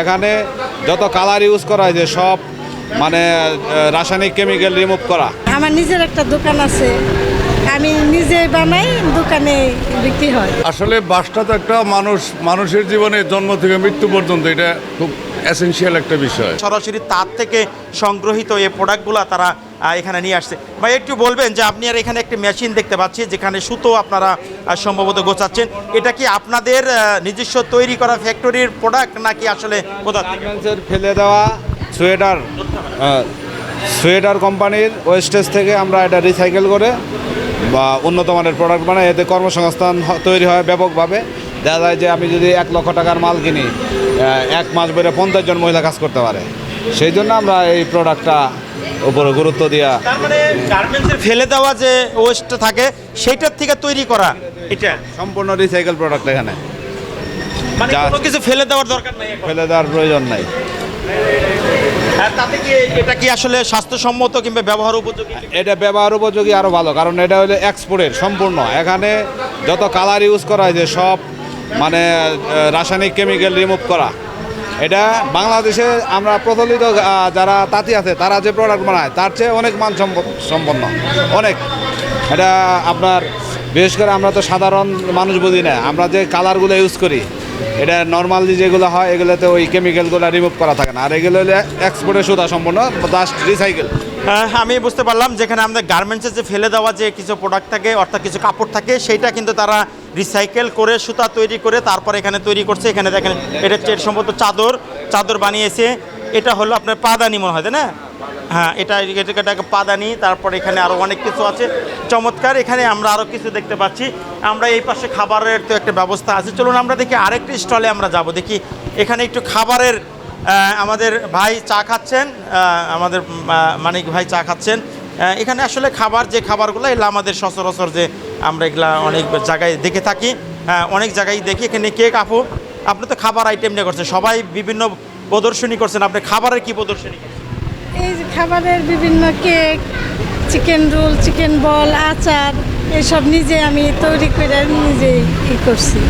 এখানে যত colour use করা হয়েছে সব মানে রাসায়নিক কেমিক্যাল রিমুভ করা। আমার নিজের একটা দোকান আছে। আমি নিজে বানাই দোকানে বিক্রি হয়। আসলে বাসটা তো একটা মানুষ মানুষের জীবনে জন্ম থেকে মৃত্যু পর্যন্ত এটা খুব এসেন্সিয়াল একটা বিষয়। সরাসরি তার থেকে সংগ্রহিত এই প্রোডাক্টগুলো তারা এখানে নিয়ে আসছে। ভাই, একটু বলবেন যে আপনি আর এখানে একটি মেশিন দেখতে পাচ্ছি, যেখানে সুতো আপনারা সম্ভবত গোছাচ্ছেন। এটা কি আপনাদের নিজস্ব তৈরি করা ফ্যাক্টরির প্রোডাক্ট নাকি আসলে কোথা ফেলে দেওয়া সোয়েটার সোয়েটার কোম্পানির ওয়েস্টেজ থেকে আমরা এটা রিসাইকেল করে বা উন্নত মানের প্রোডাক্ট বানাই। এতে কর্মসংস্থান তৈরি হয় ব্যাপকভাবে। দেখা যায় যে আমি যদি এক লক্ষ টাকার মাল কিনি এক মাস বেড়ে পঞ্চাশ জন মহিলা কাজ করতে পারে। সেই জন্য আমরা এই প্রোডাক্টটা উপরে গুরুত্ব দেওয়া তার মানে গার্মেন্টসের ফেলে দেওয়া যে ওয়েস্ট থাকে সেইটার থেকে তৈরি করা। এটা সম্পূর্ণ রিসাইকেল প্রোডাক্ট এখানে। মানে যা- কোনো কিছু ফেলে দেওয়ার দরকার নাই ফেলে দেওয়ার প্রয়োজন নাই। তাতে কি এটা কি আসলে স্বাস্থ্যসম্মত কিংবা ব্যবহার উপযোগী? এটা ব্যবহার উপযোগী আরও ভালো কারণ এটা হলো এক্সপোর্টের সম্পূর্ণ। এখানে যত কালার ইউজ করা হয়েছে সব মানে রাসায়নিক কেমিক্যাল রিমুভ করা। এটা বাংলাদেশে আমরা প্রচলিত যারা তাঁতি আছে, তারা যে প্রোডাক্ট বানায়, তার চেয়ে অনেক মান সম্প- সম্পন্ন। অনেক। এটা আপনার, বিশেষ করে আমরা তো সাধারণ মানুষ বুঝি না। আমরা যে কালারগুলো ইউজ করি, এটা নর্মালি যেগুলো হয়, এগুলোতে ওই কেমিক্যালগুলো রিমুভ করা থাকে না। আর এগুলো হলে এক্সপোর্টের সুতা সম্পূর্ণ জাস্ট রিসাইকেল আমি বুঝতে পারলাম যেখানে আমাদের গার্মেন্টসে যে ফেলে দেওয়া যে কিছু প্রোডাক্ট থাকে, অর্থাৎ কিছু কাপড় থাকে, সেইটা কিন্তু তারা রিসাইকেল করে, সুতা তৈরি করে, তারপর এখানে তৈরি করছে। এখানে দেখেন, এটা হচ্ছে সম্ভবত চাদর চাদর বানিয়েছে। এটা হলো আপনার পাদানি মনে হয় না? হ্যাঁ এটা এটা- এটাকে পাদানি, তারপর এখানে আরও অনেক কিছু আছে। চমৎকার, এখানে আমরা আরও কিছু দেখতে পাচ্ছি। আমরা এই পাশে খাবারের তো একটা ব্যবস্থা আছে। চলুন আমরা দেখি আরেকটি স্টলে আমরা যাব। দেখি, এখানে একটু খাবারের আমাদের ভাই চা খাচ্ছেন আমাদের মানিক ভাই চা খাচ্ছেন। এখানে আসলে খাবার, যে খাবারগুলো, এগুলো আমাদের সচরাচর যে আমরা এগুলা অনেক জায়গায় দেখে থাকি অনেক জায়গায় দেখি। এখানে কেক আপু? আপনি তো খাবার আইটেম নিয়ে করছেন। সবাই বিভিন্ন প্রদর্শনী করছেন। আপনি খাবারের কি প্রদর্শনী এই খাবারের বিভিন্ন cake chicken roll chicken ball আচার, এসব নিজে আমি তৈরি করে নিজেই করছি।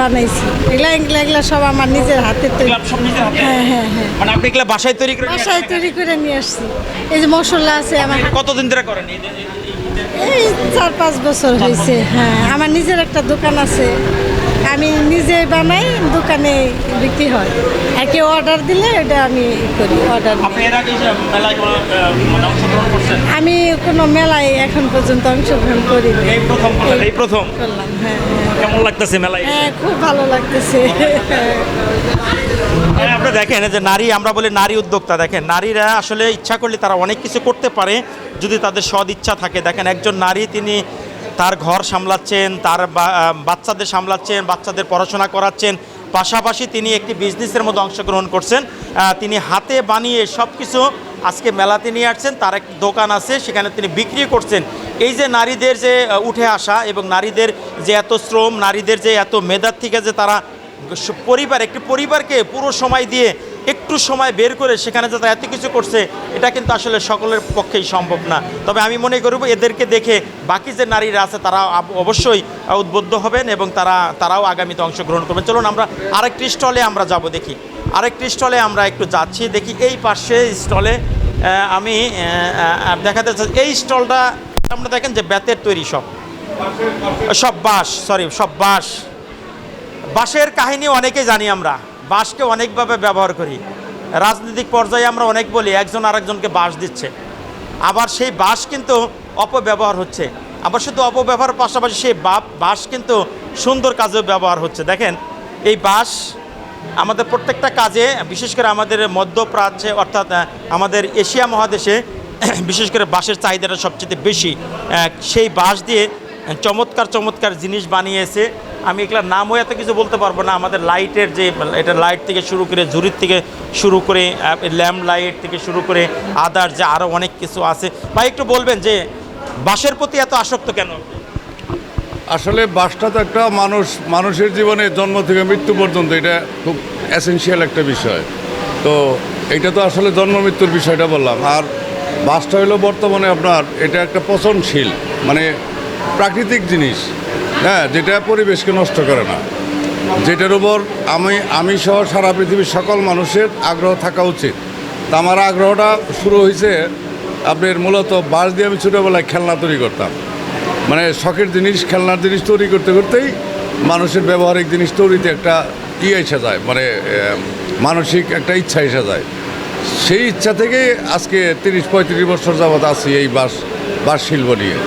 বানাইছি। এগুলা এগুলা এগুলা সব আমার নিজের হাতে তৈরি। সব নিজের হাতে? হ্যাঁ হ্যাঁ হ্যাঁ। মানে আপনি এগুলা বাসায় তৈরি করে বাসায় তৈরি করে নিয়ে আসছি। এই যে মশলা আছে আমার কতদিন ধরে করেন? এই চার পাঁচ বছর হয়েছে হ্যাঁ। আমার নিজের একটা দোকান আছে। আমি নিজে বানাই দোকানে বিক্রি হয়। আর কেউ অর্ডার দিলে এটা আমি করি অর্ডার মানে আমি কোনো মেলায় এখন পর্যন্ত অংশগ্রহণ করি এই প্রথম এই প্রথম? করলাম হ্যাঁ হ্যাঁ। কেমন লাগতেছে মেলায় হ্যাঁ খুব ভালো লাগতেছে। হ্যাঁ, আপনি দেখেন যে নারী আমরা বলি নারী উদ্যোক্তা দেখেন নারীরা আসলে ইচ্ছা করলে তারা অনেক কিছু করতে পারে যদি তাদের সদ ইচ্ছা থাকে। দেখেন একজন নারী তিনি তার ঘর সামলাচ্ছেন, তার বাচ্চাদের সামলাচ্ছেন, বাচ্চাদের পড়াশোনা করাচ্ছেন। পাশাপাশি তিনি একটি বিজনেসের মধ্যে অংশগ্রহণ করছেন। তিনি হাতে বানিয়ে সব কিছু আজকে মেলাতে নিয়ে আসছেন। তার একটি দোকান আছে, সেখানে তিনি বিক্রি করছেন। এই যে নারীদের যে উঠে আসা এবং নারীদের যে এত শ্রম, নারীদের যে এত মেধার থেকে যে তারা পরিবার, একটি পরিবারকে পুরো সময় দিয়ে একটু সময় বের করে সেখানে যাতে এত কিছু করছে, এটা কিন্তু আসলে সকলের পক্ষেই সম্ভব না। তবে আমি মনে করব এদেরকে দেখে বাকি যে নারীরা আছে, তারা অবশ্যই উদ্বুদ্ধ হবেন এবং তারা, তারাও আগামীতে অংশগ্রহণ করবেন। চলুন আমরা আরেকটি স্টলে আমরা যাব দেখি। আরেকটি স্টলে আমরা একটু যাচ্ছি, দেখি এই পাশে স্টলে আমি দেখাতে চাই এই স্টলটা আমরা দেখেন যে বেতের তৈরি সব। সব বাঁশ সরি সব বাঁশ। বাঁশের কাহিনী অনেকেই জানি আমরা। বাঁশকে অনেকভাবে ব্যবহার করি। রাজনৈতিক পর্যায়ে আমরা অনেক বলি, একজন আরেকজনকে বাঁশ দিচ্ছে। আবার সেই বাঁশ কিন্তু অপব্যবহার হচ্ছে। আবার শুধু অপব্যবহার, পাশাপাশি সেই বাঁশ কিন্তু সুন্দর কাজেও ব্যবহার হচ্ছে। দেখেন, এই বাঁশ আমাদের প্রত্যেকটা কাজে, বিশেষ করে আমাদের মধ্যপ্রাচ্যে, অর্থাৎ আমাদের এশিয়া মহাদেশে, বিশেষ করে বাঁশের চাহিদাটা সবচেয়ে বেশি। সেই বাঁশ দিয়ে চমৎকার চমৎকার জিনিস বানিয়েছে। আমি এগুলোর নামও এত কিছু বলতে পারব না। আমাদের লাইটের যে, এটা লাইট থেকে শুরু করে ঝুড়ির থেকে শুরু করে ল্যাম্প লাইট থেকে শুরু করে আদার যে আরও অনেক কিছু আছে। ভাই, একটু বলবেন যে বাসের প্রতি এত আসক্ত কেন? আসলে বাসটা তো একটা মানুষ, মানুষের জীবনে জন্ম থেকে মৃত্যু পর্যন্ত এটা খুব এসেনশিয়াল একটা বিষয়। তো এটা তো আসলে জন্ম মৃত্যুর বিষয়টা বললাম। আর বাসটা হলো বর্তমানে আপনার, এটা একটা পচনশীল মানে প্রাকৃতিক জিনিস। হ্যাঁ যেটা পরিবেশকে নষ্ট করে না। যেটার উপর আমি আমি সহ সারা পৃথিবীর সকল মানুষের আগ্রহ থাকা উচিত। তা আমার আগ্রহটা শুরু হয়েছে আপনার মূলত বাঁশ দিয়ে আমি ছোটোবেলায় খেলনা তৈরি করতাম। মানে শখের জিনিস, খেলনার জিনিস তৈরি করতে করতেই মানুষের ব্যবহারিক জিনিস তৈরিতে একটা ইয়ে এসে যায় মানে মানসিক একটা ইচ্ছা এসে যায়। সেই ইচ্ছা থেকে আজকে তিরিশ পঁয়ত্রিশ বছর যাবৎ আছি এই বাস বাস শিল্প নিয়ে।